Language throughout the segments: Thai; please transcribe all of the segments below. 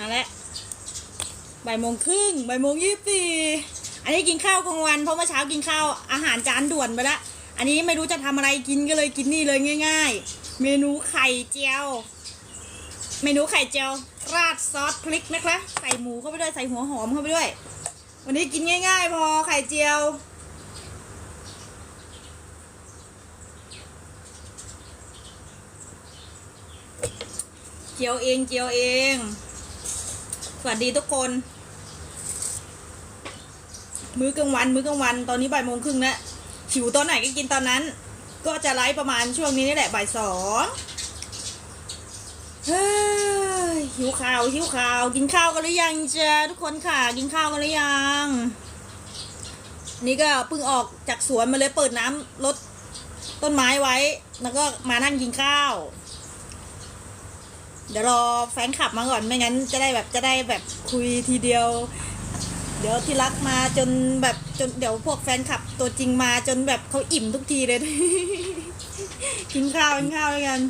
นั่นแหละบ่ายโมงครึ่งบ่ายโมงยี่สิบสี่อันนี้กินข้าวกลางวันเพราะเมื่อเช้ากินข้าวอาหารจานด่วนไปละอันนี้ไม่รู้จะทำอะไรกินก็เลยกินนี่เลยง่าย ๆ เมนูไข่เจียว เมนูไข่เจียวราดซอสพริกนะคะใส่หมูเข้าไปด้วยใส่หัวหอมเข้าไปด้วย วันนี้กินง่าย ๆ พอไข่เจียวเจียวเองเจียวเอง สวัสดีทุกคน มื้อกลางวัน มื้อกลางวัน ตอนนี้บ่ายโมงครึ่งแล้วหิวตอนไหนก็กินตอนนั้น ก็จะไลฟ์ประมาณช่วงนี้นี่แหละบ่ายสองเฮ้ยหิวข้าวหิวข้าว กินข้าวกันหรือยังจ้าทุกคนค่ะ กินข้าวกันหรือยัง นี่ก็เพิ่งออกจากสวนมาเลยเปิดน้ำลดต้นไม้ไว้ แล้วก็มานั่งกินข้าว เดี๋ยวรอแฟนคลับมาก่อนไม่งั้นจะได้แบบจะได้แบบคุยทีเดียว เดี๋ยวที่รักมาจนแบบจนเดี๋ยวพวกแฟนคลับตัวจริงมาจนแบบเขาอิ่มทุกทีเลย กินข้าวกินข้าวด้วยกัน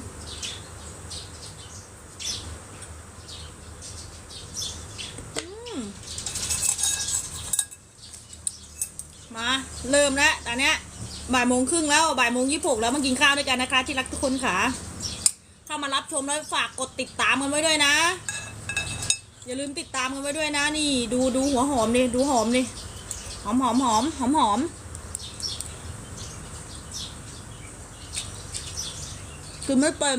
มาเริ่มแล้วตอนเนี้ยบ่ายโมงครึ่งแล้วบ่ายโมงยี่สิบหกแล้วมากินข้าวด้วยกันนะคะ ที่รักทุกคนค่ะ เข้ามารับชมแล้วฝากกดติดตามกันไว้ด้วยนะ อย่าลืมติดตามกันไว้ด้วยนะ นี่ ดูดูหัวหอมดิดูหอมดิหอมหอมหอมหอมหอมกินไม่เป็น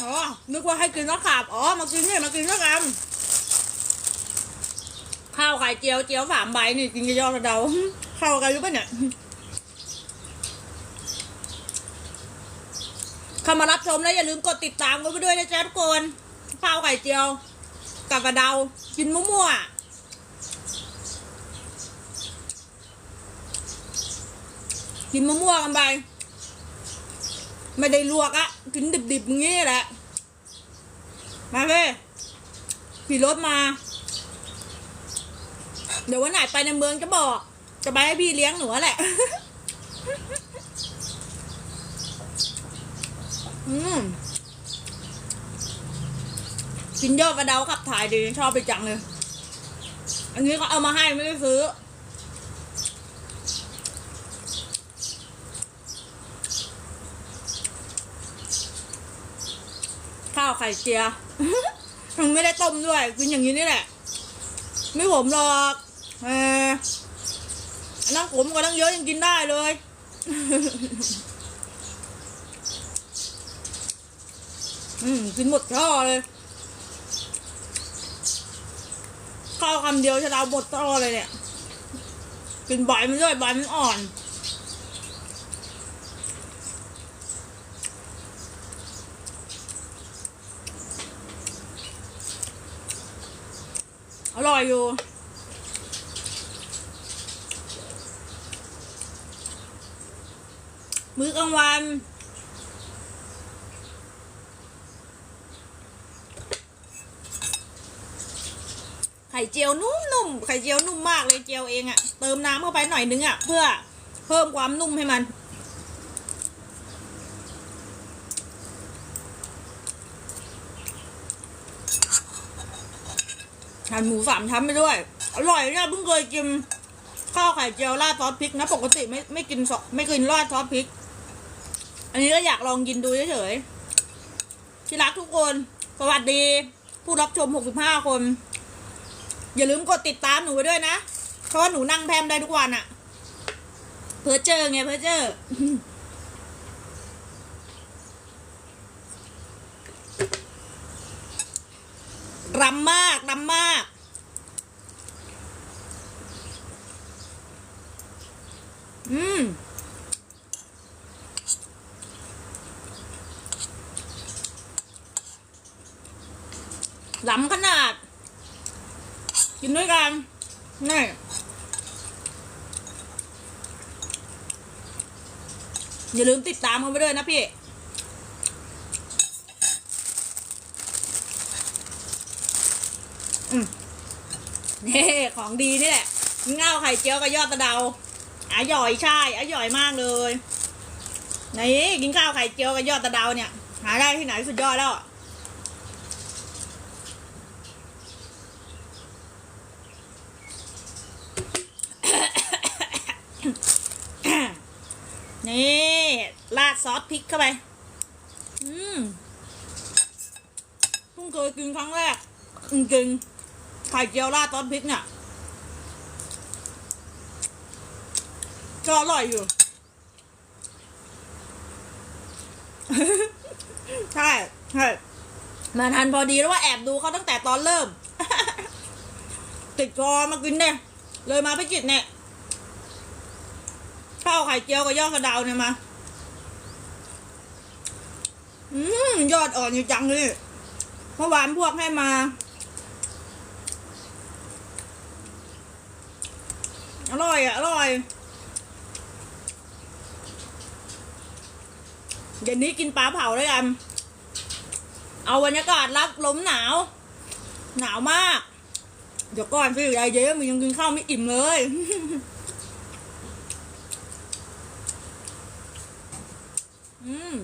อ๋อนึกว่าให้กินน้ขาบอ๋อมากินเนี่ยมากินด้วยกันข้าวไข่เจียวเจียวสามใบนี่กินกับยอดกระเดาเข้ากันหรือเปล่าเนี่ย เข้ามารับชมแล้วอย่าลืมกดติดตามกันไปด้วยนะจ๊ะทุกคนข้าวไข่เจียวกับกระเดา กินมั่วๆกินมั่วๆกันไป ไม่ได้ลวกอะกินดิบๆอย่างงี้แหละ มาเลยขี่รถมา เดี๋ยววันไหนไปในเมืองจะบอก จะไปให้พี่เลี้ยงหนูแหละ อืมกินยอดกระเดาขับถ่ายดีชอบไปจังเลย อันนี้เขาเอามาให้ไม่ได้ซื้อ ข้าวไข่เจียวมันไม่ได้ต้มด้วย กินอย่างนี้นี่แหละ ไม่ขมหรอกเออนั่งขมกว่านั่งเยอะยังกินได้เลย อืมกินหมดช่อเลยข้าวคำเดียวจะเอาหมดช่อเลยเนี่ย กินใบมันด้วยใบมันอ่อนอร่อยอยู่ มื้อกลางวัน ข่เจียวนุ่มๆ ไข่เจียวนุ่มมากเลยเจียวเองอะเติมน้ำเข้าไปหน่อยนึงอะเพื่อเพิ่มความนุ่มให้มันหั่นหมูสามชั้นไปด้วย อร่อยเนี่ยเพิ่งเคยกินข้าวไข่เจียวราดซอสพริกนะปกติไม่ไม่กินซอสไม่กินราดซอสพริก อันนี้ก็อยากลองกินดูเฉยๆที่รักทุกคน สวัสดี ผู้รับชม 65 คน อย่าลืมกดติดตามหนูไว้ด้วยนะ เพราะว่าหนูนั่งแพมได้ทุกวันอะเพื่อเจอไงเพื่อเจอรำมากรำมาก อืมล้ำขนาด กินด้วยกันนี่อย่าลืมติดตามกันไปด้วยนะพี่ อืมนี่ของดีนี่แหละ เง่าไข่เจียวกับยอดตะเดาอร่อยใช่อร่อยมากเลย นี่กินข้าวไข่เจียวกับยอดตะเดาเนี่ย หาได้ที่ไหนสุดยอดแล้ว นี่ราด ซอสพริกเข้าไป อืมเพิ่งเคยกินครั้งแรกจริงๆไข่เจียวราดซอสพริกเนี่ยก็อร่อยอยู่ ใช่ใช่มาทันพอดีแล้วว่าแอบดูเขาตั้งแต่ตอนเริ่ม ติดคอมากินเนี่ย เลยมาไปจิตเนี่ยข้าวไข่เจียวกับยอดกระดาวเนี่ยมา อืมยอดอ่อนอยู่จังเลยเมื่อวานพวกให้มาอร่อยอะอร่อยเดี๋ยวนี้กินปลาเผาด้วยกัน เอาบรรยากาศรับลมหนาว หนาวมาก เดี๋ยวก่อนสิยายเย้มันยังกินข้าวไม่อิ่มเลย อืม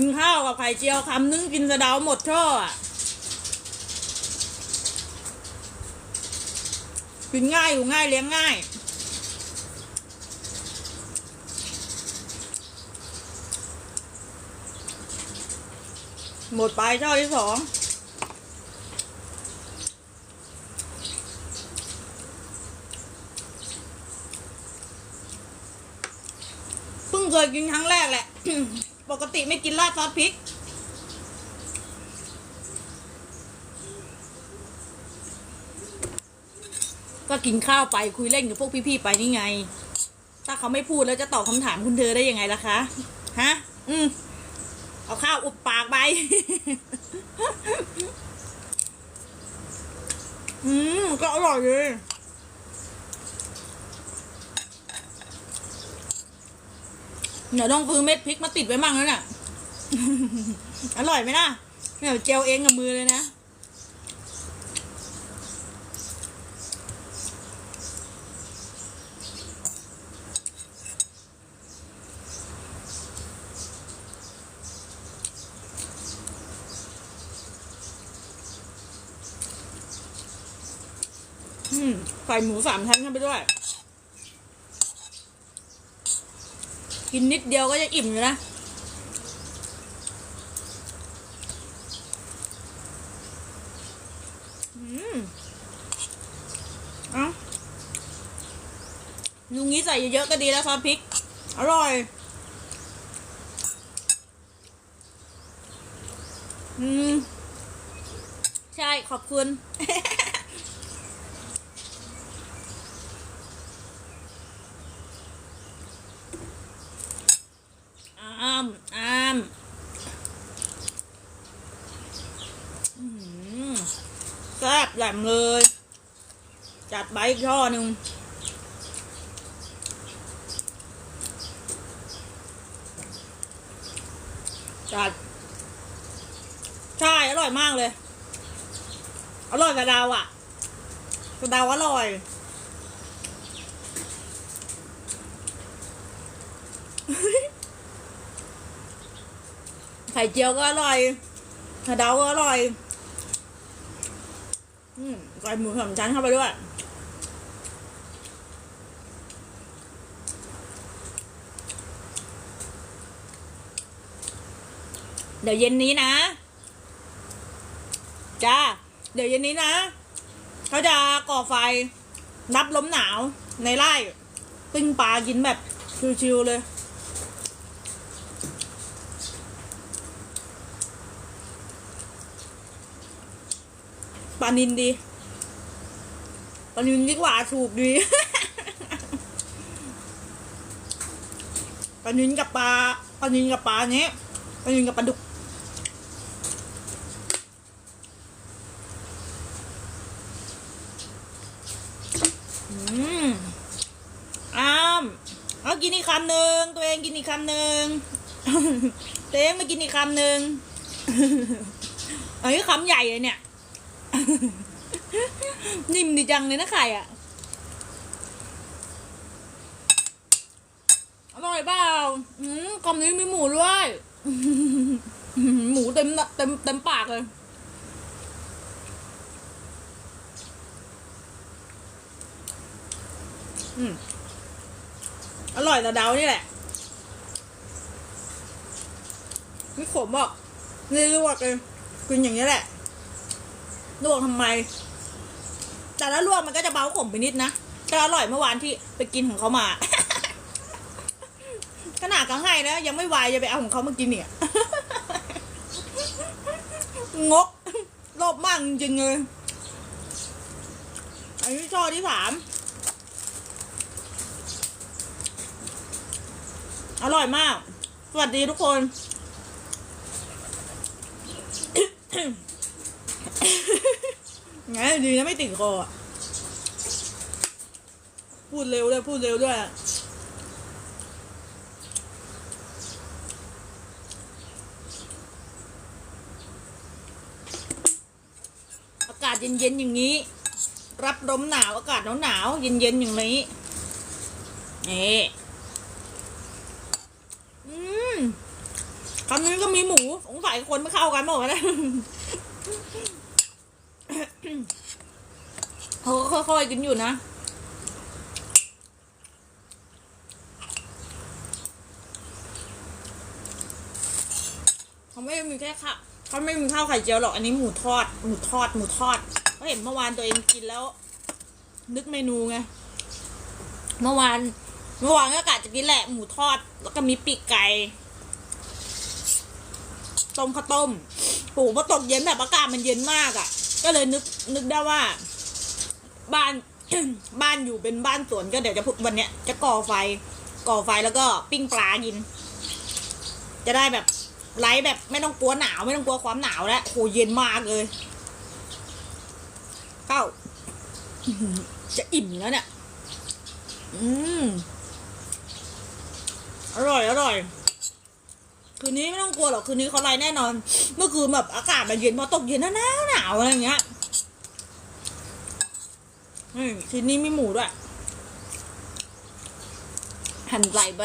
กินข้าวกับไข่เจียวคำนึงกินสะเดาหมดช่ออะ กินง่ายอยู่ง่ายเลี้ยงง่าย หมดไปช่อที่สองเพิ่งเคยกินครั้งแรกแหละ ปกติไม่กินราดซอสพริก ก็กินข้าวไปคุยเล่นกับพวกพี่ๆไปนี่ไง ถ้าเขาไม่พูดแล้วจะตอบคำถามคุณเธอได้ยังไงล่ะคะ ฮะ อืมเอาข้าวอุบปากไป อืม ก็อร่อยเลย เดี๋ยวต้องซื้อเม็ดพริกมาติดไว้มั่งแล้วน่ะอร่อยไหมล่ะเนี่ยเจลเองกับมือเลยนะอืมใส่หมูสามชั้นเข้าไปด้วย กินนิดเดียวก็จะอิ่มอยู่นะ อืมเอ้าลุงนี้ใส่เยอะๆก็ดีแล้วซอสพริก อร่อย อืม ใช่ ขอบคุณ อ้ามอ้ามอื้อหือแซ่บแหลมเลย จัดใบ อีกช่อหนึ่งจัดใช่ อร่อยมากเลย อร่อยกระดาวอะกระดาวอร่อยไข่เจียวก็อร่อยกระดาวก็อร่อย อืมใส่หมูสามชั้นเข้าไปด้วย ดี๋ยวเย็นนี้นะ จ้า เดี๋ยวเย็นนี้นะ เขาจะก่อไฟนับลมหนาวในไร่ ปิ้งปลากินแบบชิวๆเลย ปลานินดีปลานินดีกว่าถูกดีปลานินกับปลาปลานินกับปลาเนี้ยปลานินกับปลาดุก อืมอ้ามเอากินอีกคำหนึ่ งกินอีกคำหนึ่งตัวเองมากินอีกคำหนึ่งอันนี้คำใหญ่เลยเนี่ย นิ่มดีจังเลยนะไข่อะ อร่อยเปล่าอืมคำนี้มีหมูด้วยหมูเต็มเต็มเต็มปากเลยอืมอร่อยแต่เดานี่แหละ พี่ขมบอกนี่ลวกเลยกินอย่างนี้แหละ ลวกทำไม แต่แล้วลวกมันก็จะเบาขมไปนิดนะแต่อร่อยเมื่อวานที่ไปกินของเขามา ขนาดเขาให้นะยังไม่วายจะไปเอาของเขามากินเนี่ยงกรอบมากจริงเลยอันนี้ช่อที่สามอร่อยมาก สวัสดีทุกคน ไงดีนะไม่ติดคอพูดเร็วด้วยพูดเร็วด้วยอากาศเย็นๆอย่างนี้ รับลมหนาวอากาศหนาวๆเย็นๆอย่างนี้นี่อืม คำนี้ก็มีหมูสงสัยคนไม่เข้ากันหมดนะเขาก็ค่อยๆกินอยู่นะเขาไม่มีแค่ข้าวเขาไม่มีข้าวไข่เจียวหรอกอันนี้หมูทอดหมูทอดหมูทอดเขาเห็นเมื่อวานตัวเองกินแล้ว นึกเมนูไงเมื่อวานเมื่อวานก็กะจะกินแหละหมูทอด แล้วก็มีปีกไก่ ต้มข้าวต้มปลูกพอตกเย็นแบบอากาศมันเย็นมากอะ่ะ ก็เลยนึกนึกได้ว่า บ้านบ้านอยู่เป็นบ้านสวนก็เดี๋ยวจะพุวันเนี้ยจะก่อไฟ ก่อไฟแล้วก็ปิ้งปลากิน จะได้แบบไร้แบบไม่ต้องกลัวหนาวไม่ต้องกลัวความหนาวแล้วโหเย็นมากเลยเข้าจะอิ่มแล้วเนี่ย อืม อร่อย อร่อย คืนนี้ไม่ต้องกลัวหรอกคืนนี้เขาไล่แน่นอน เมื่อคืนแบบอากาศมันเย็นพอตกเย็นหนาวหนาวอะไรเงี้ยอืมคืนนี้มีหมูด้วยหั่นใส่ไป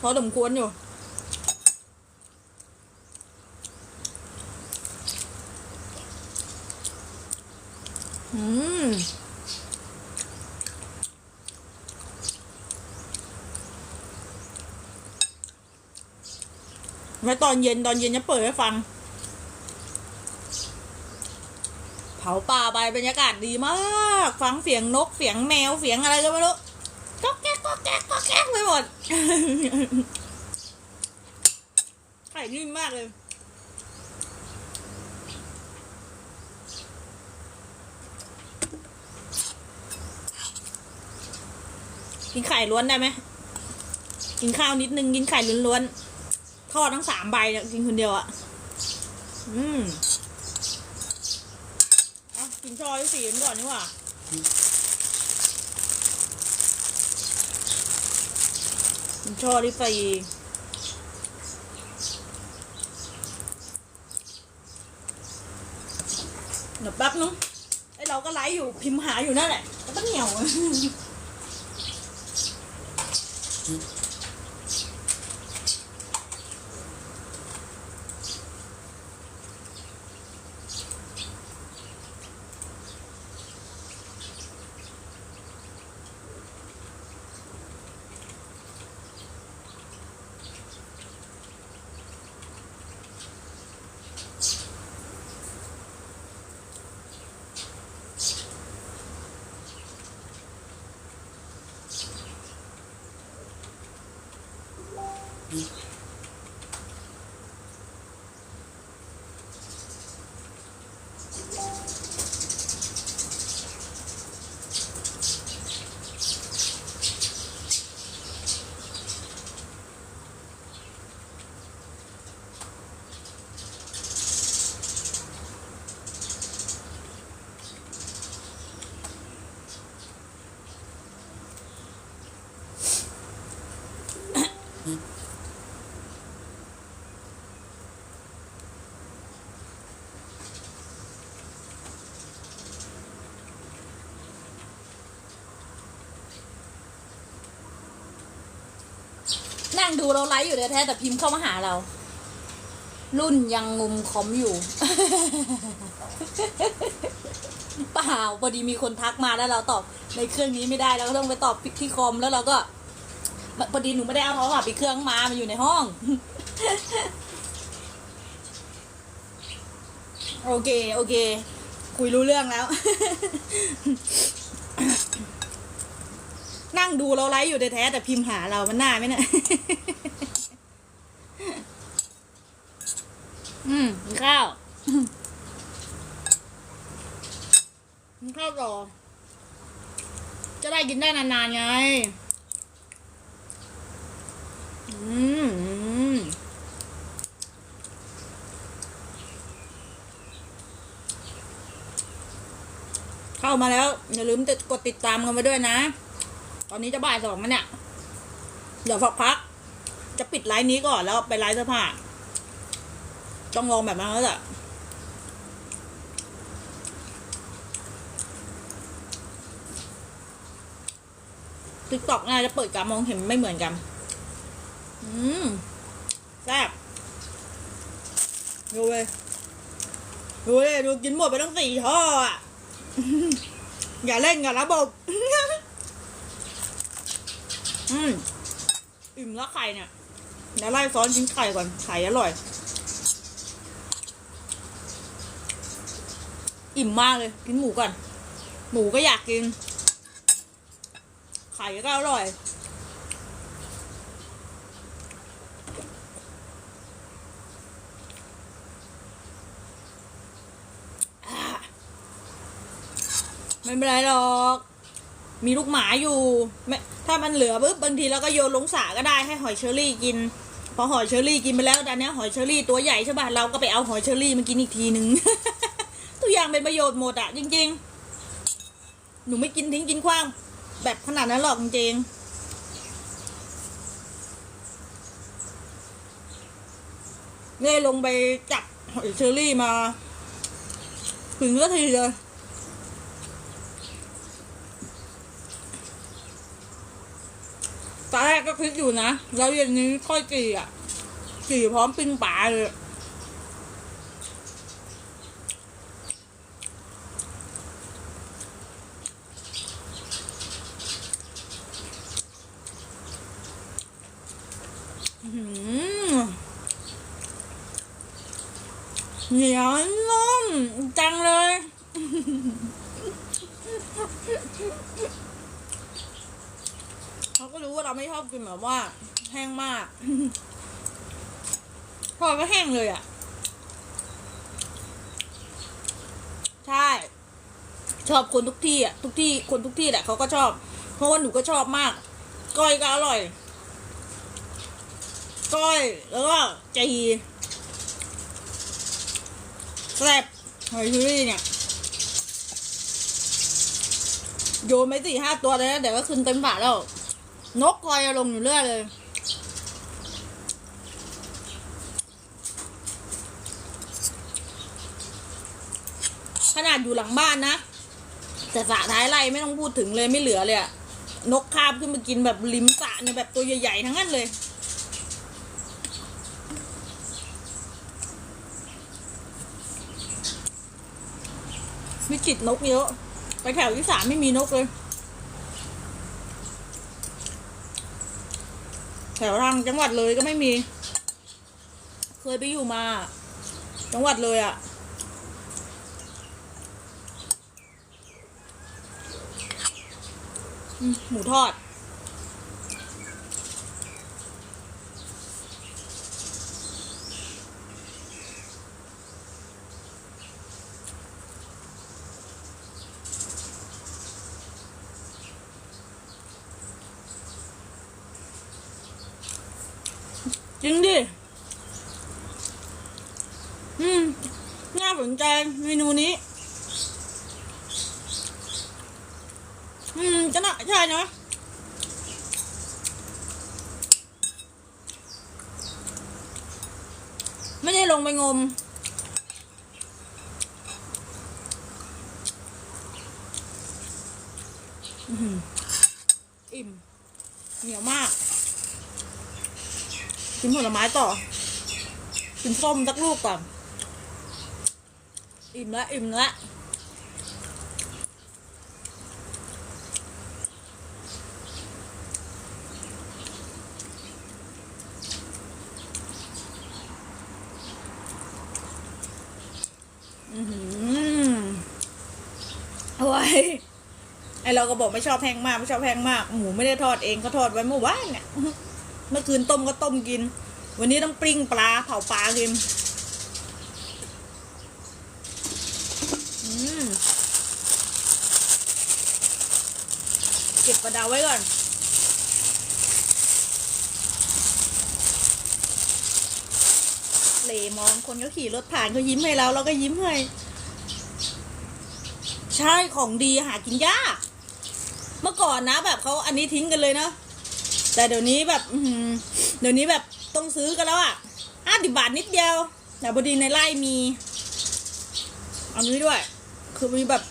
พอสมควรอยู่อืม ไว้ตอนเย็นตอนเย็นจะเปิดให้ฟัง เผาป่าไปบรรยากาศดีมาก ฟังเสียงนกเสียงแมวเสียงอะไรก็ไม่รู้ก็แก๊กก็แก๊กก็แก๊กไปหมดไข่นิ่มมากเลยกินไข่ล้วนได้ไหม กินข้าวนิดนึง กินไข่ล้วนๆ ทอดทั้งสามใบเนี่ยกินคนเดียวอะ่ะ อืมเอากินชอยสีกันก่อนดีกว่ากินชอที่สี่เดี๋ยวแป๊บนึงไอเราก็ไลฟ์อยู่พิมพ์หาอยู่นั่นแหละก็ต้องเหนียว นั่งดูเราไลฟ์อยู่แท้แต่พิมพ์เข้ามาหาเรา รุ่นยังงุมคอมอยู่เปล่าพอดีมีคนทักมาแล้วเราตอบในเครื่องนี้ไม่ได้เราก็ต้องไปตอบที่คอมแล้วเราก็พอดีหนูไม่ได้เอาโทรศัพท์ไปเครื่องมามันอยู่ในห้อง โอเค โอเค คุยรู้เรื่องแล้ว นั่งดูเราไลฟ์อยู่แท้ๆแต่พิมพ์หาเรามันน่าไหมเนี่ยอืมกินข้าวกินข้าวต่อจะได้กินได้นานๆไงอืมอืมเข้ามาแล้ว อย่าลืมกดติดตามกันมาด้วยนะ ตอนนี้จะบ่ายสองแล้วเนี่ยเดี๋ยวฝักพัก จะปิดไลน์นี้ก่อนแล้วไปไลน์เสื้อผ้าต้องลองแบบนั้นแล้วแหละติ๊กต็อกน่าจะเปิดการมองเห็นไม่เหมือนกัน อืมแซ่บดูเลยดูเลยดูกินหมดไปตั้งสี่ท่ออะ อย่าเล่นกับระบบ อืมอิ่มแล้วไข่เนี่ยเดี๋ยวไล่ซ้อนชิ้นไข่ก่อนไข่อร่อย อิ่มมากเลย กินหมูก่อน หมูก็อยากกิน ไข่ก็อร่อยไม่เป็นไรหรอก มีลูกหมาอยู่ไม่ ถ้ามันเหลือปุ๊บบางทีเราก็โยนลงสระก็ได้ให้หอยเชอรี่กิน พอหอยเชอรี่กินไปแล้วตอนนี้หอยเชอรี่ตัวใหญ่ใช่ป่ะเราก็ไปเอาหอยเชอรี่มากินอีกทีหนึ่งทุกอย่างเป็นประโยชน์หมดอะจริง ๆ หนูไม่กินทิ้งกินขว้าง แบบขนาดนั้นหรอกจริงๆเนี่ยลงไปจับหอยเชอรี่มาถึงก็ทีเลย ตอนแรกก็คิดอยู่นะ แล้วเย็นนี้ค่อยกี่อะกี่พร้อมปิ้งปลาเลยอื้อหือเหนียวนุ่มจังเลย เขาก็ รู้ว่าเราไม่ชอบกินแบบว่า แห้งมาก พอก็แห้งเลยอะ ใช่ ชอบคนทุกที่อะ ทุกที่คนทุกที่แหละเขาก็ชอบ เพราะว่าหนูก็ชอบมาก ก้อยก็อร่อย ก้อยแล้วก็จีแซ่บหอยเชอรี่เนี่ยโยนไปสี่ห้าตัวเลยนะเดี๋ยวก็ขึ้นเต็มฝาแล้ว นกคอยลงอยู่เรื่อยเลย ขนาดอยู่หลังบ้านนะ แต่สระท้ายไรไม่ต้องพูดถึงเลยไม่เหลือเลยอะนกคาบขึ้นมากินแบบริมสระเนี่ยแบบตัวใหญ่ๆทั้งนั้นเลยมีจิตนกเยอะ ไปแถวที่สามไม่มีนกเลย ถวทางจังหวัดเลยก็ไม่มี เคยไปอยู่มา จังหวัดเลยอะ่ะ หมูทอด จริงดิ อืม น่าสนใจเมนูนี้ อืมจะน่าใช่นะ ไม่ได้ลงไปงม อืมอิ่ม เหนียวมาก กินผลไม้ต่อ กินส้มสักลูกก่อน อิ่มละอิ่มละ เราก็บอกไม่ชอบแห้งมากไม่ชอบแห้งมากหมูไม่ได้ทอดเองเขาทอดไว้เมื่อวานเนี่ยเมื่อคืนต้มก็ต้มกิน วันนี้ต้องปริ้งปลาเผาปลากินอืมเก็บกระดาษไว้ก่อนเลมองคนก็ขี่รถผ่านเขายิ้มให้เราเราก็ยิ้มให้ ใช่ของดีหากินยาก ก่อนนะแบบเขาอันนี้ทิ้งกันเลยเนาะแต่เดี๋ยวนี้แบบเดี๋ยวนี้แบบต้องซื้อกันแล้วอะห้าสิบบาทนิดเดียวแต่พอดีในไร่มีอันนี้ด้วย คือมีแบบ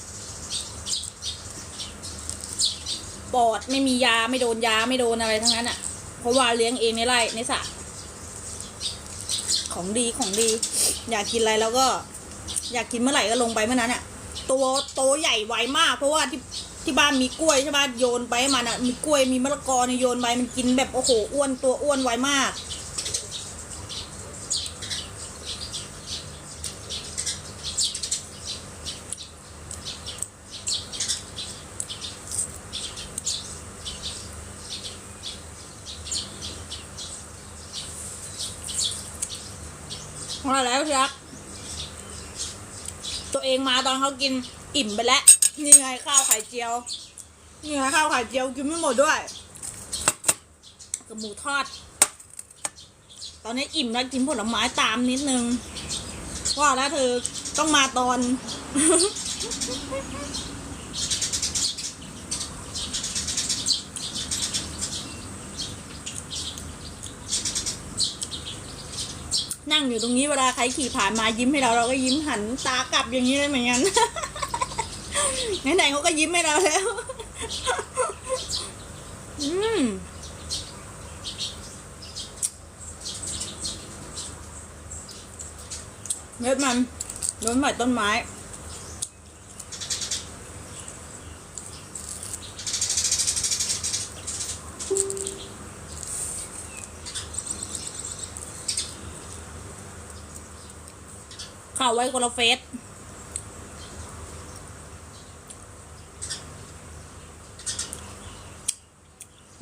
ปอดไม่มียาไม่โดนยาไม่โดนอะไรทั้งนั้นอะเพราะว่าเลี้ยงเองในไร่ในสระของดีของดี อยากกินอะไรแล้วก็ อยากกินเมื่อไหร่ก็ลงไปเมื่อนั้นอะ ตัวโตใหญ่ไวมาก เพราะว่าที่ ที่บ้านมีกล้วยใช่ไหมโยนไปให้มันอะ มีกล้วยมีมะละกอเนี่ยโยนไปมันกินแบบโอ้โหอ้วนตัวอ้วนไวมาก มาแล้วชักตัวเองมาตอนเขากินอิ่มไปแล้ว นี่ไงข้าวไข่เจียว นี่ไงข้าวไข่เจียวกินไม่หมดด้วยกับหมูทอด ตอนนี้อิ่มแล้วกินผลไม้ตามนิดนึงว่าแล้วเธอต้องมาตอนนั่งอยู่ตรงนี้เวลาใครขี่ผ่านมายิ้มให้เราเราก็ยิ้มหันตากลับอย่างนี้เลยเหมือนกัน ไหนๆเขาก็ยิ้มให้เราแล้ว อืมเม็ดมันโดนใหม่ต้นไม้ข่าวไว้คนละเฟส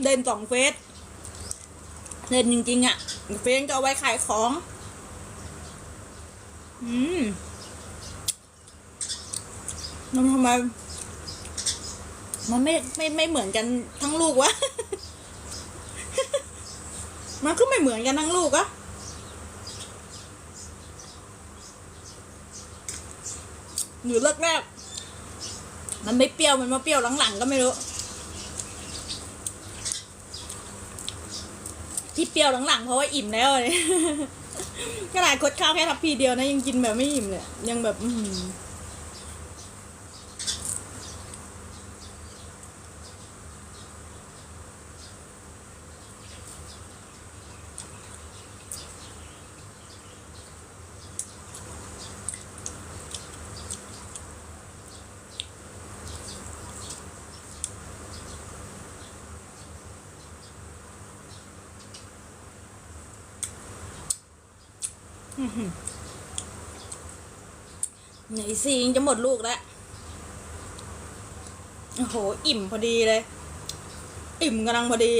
เด่นสองเฟสเด่นจริง ๆอะ่ะ เฟสก็เอาไว้ขายของ อืมมันทำไมมันไม่ไม่ไม่เหมือนกันทั้งลูกวะ มันก็ไม่เหมือนกันทั้งลูกอะหรือแรกๆมันไม่เปรี้ยวมันมาเปรี้ยวหลังๆก็ไม่รู้ เปรี้ยวหลังๆเพราะว่าอิ่มแล้วเลยขนาดคดข้าวแค่ทัพพีเดียวนะยังกินแบบไม่อิ่มเลยยังแบบ อื ไหนสิยังจะหมดลูกแล้ว โอ้โห อิ่มพอดีเลย อิ่มกำลังพอดี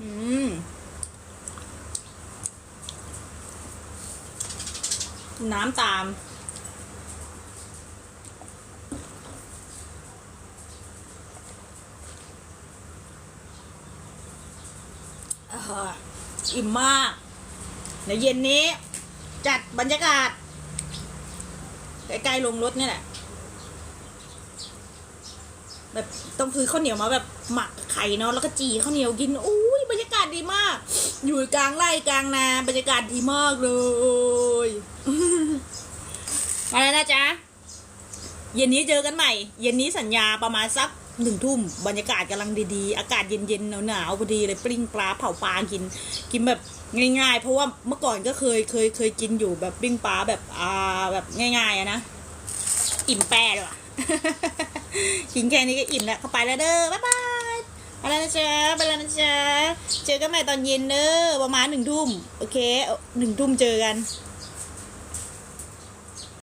อืม น้ำตาม อ่าอิ่มมาก เดี๋ยวเย็นนี้ จัดบรรยากาศ ใกล้ๆลงรถนี่แหละ แบบต้องซื้อข้าวเหนียวมาแบบหมักไข่เนาะแล้วก็จีข้าวเหนียวกินอุ้ยบรรยากาศดีมาก อยู่กลางไร่กลางนาบรรยากาศดีมากเลยมาแล้วนะจ๊ะเย็นนี้เจอกันใหม่ เย็นนี้สัญญาประมาณสักหนึ่งทุ่มบรรยากาศกำลังดีๆ อากาศเย็นๆหนาวๆพอดีเลยปริ้งปลาเผาปลากิน กินแบบ ง่าย ๆ เพราะว่าเมื่อก่อนก็เคยเคยเคยกินอยู่แบบปิ้งปลาแบบอ่าแบบง่ายๆอะนะอิ่มแปรเลยว่ะกินแค่นี้ก็อิ่มแล้วเข้าไปแล้วเด้อบ๊ายบายไปแล้วนะจ๊ะไปแล้วนะจ๊ะเจอกันใหม่ตอนเย็นเด้อประมาณหนึ่งทุ่มโอเคหนึ่งทุ่มเจอกัน